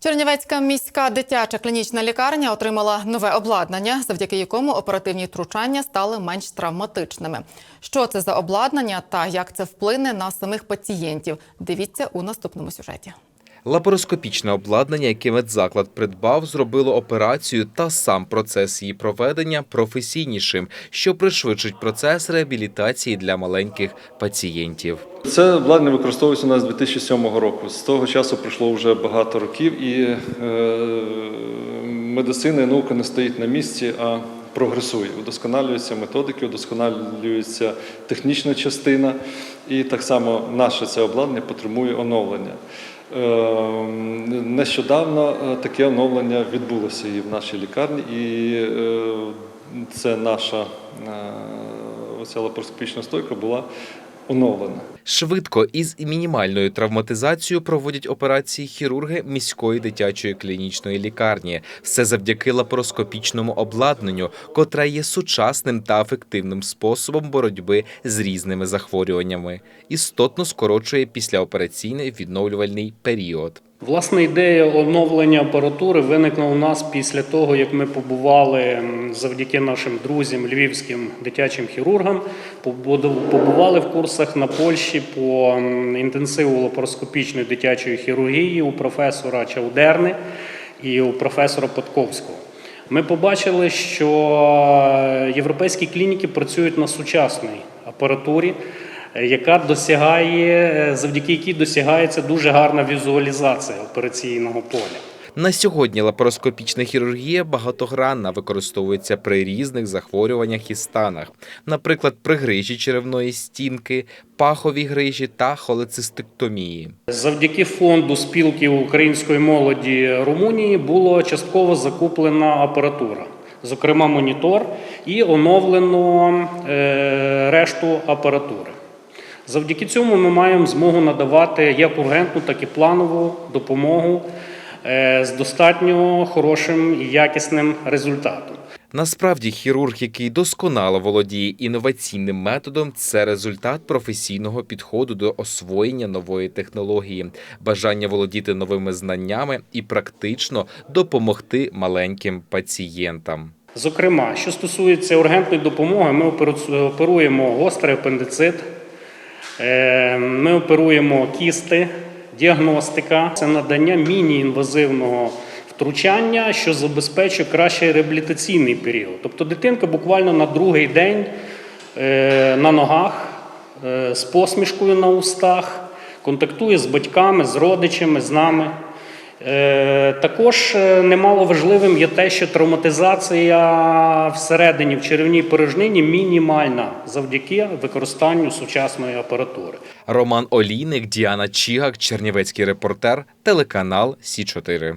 Чернівецька міська дитяча клінічна лікарня отримала нове обладнання, завдяки якому оперативні втручання стали менш травматичними. Що це за обладнання та як це вплине на самих пацієнтів? Дивіться у наступному сюжеті. Лапароскопічне обладнання, яке медзаклад придбав, зробило операцію та сам процес її проведення професійнішим, що пришвидшить процес реабілітації для маленьких пацієнтів. Це обладнання використовується у нас з 2007 року. З того часу пройшло вже багато років, і е, медицина і наука не стоїть на місці, а прогресує. Удосконалюються методики, удосконалюється технічна частина, і так само наше це обладнання потребує оновлення. Е, Нещодавно е, таке оновлення відбулося і в нашій лікарні, і е, це наша е, оця лапароскопічна стойка була оновлена. Швидко із мінімальною травматизацією проводять операції хірурги міської дитячої клінічної лікарні. Все завдяки лапароскопічному обладнанню, котре є сучасним та ефективним способом боротьби з різними захворюваннями. Істотно скорочує післяопераційний відновлювальний період. Власне, ідея оновлення апаратури виникла у нас після того, як ми побували завдяки нашим друзям, львівським дитячим хірургам, побували в курсах на Польщі по інтенсиву лапароскопічної дитячої хірургії у професора Чаудерни і у професора Подковського. Ми побачили, що європейські клініки працюють на сучасній апаратурі, е, яка досягає, е, завдяки якій досягається дуже гарна візуалізація операційного поля. На сьогодні лапароскопічна хірургія багатогранна використовується при різних захворюваннях і станах, наприклад, при грижі черевної стінки, паховій грижі та холецистектомії. Завдяки фонду спілки української молоді Румунії було частково закуплена апаратура, зокрема монітор, і оновлено е, решту апаратури. Завдяки цьому ми маємо змогу надавати як ургентну, так і планову допомогу е, з достатньо хорошим і якісним результатом. Насправді, хірург, який досконало володіє інноваційним методом, це результат професійного підходу до освоєння нової технології, бажання володіти новими знаннями і практично допомогти маленьким пацієнтам. Зокрема, що стосується ургентної допомоги, ми оперу- оперуємо гострий апендицит, ми оперуємо кісти, діагностика, це надання міні-інвазивного втручання, що забезпечує кращий реабілітаційний період. Тобто дитинка буквально на другий день е, на ногах, е, з посмішкою на устах, контактує з батьками, з родичами, з нами. Е, Також е, немало важливим є те, що травматизація всередині в черевній порожнині мінімальна завдяки використанню сучасної апаратури. Роман Олійник, Діана Чігак, Чернівецький репортер, телеканал Сі 4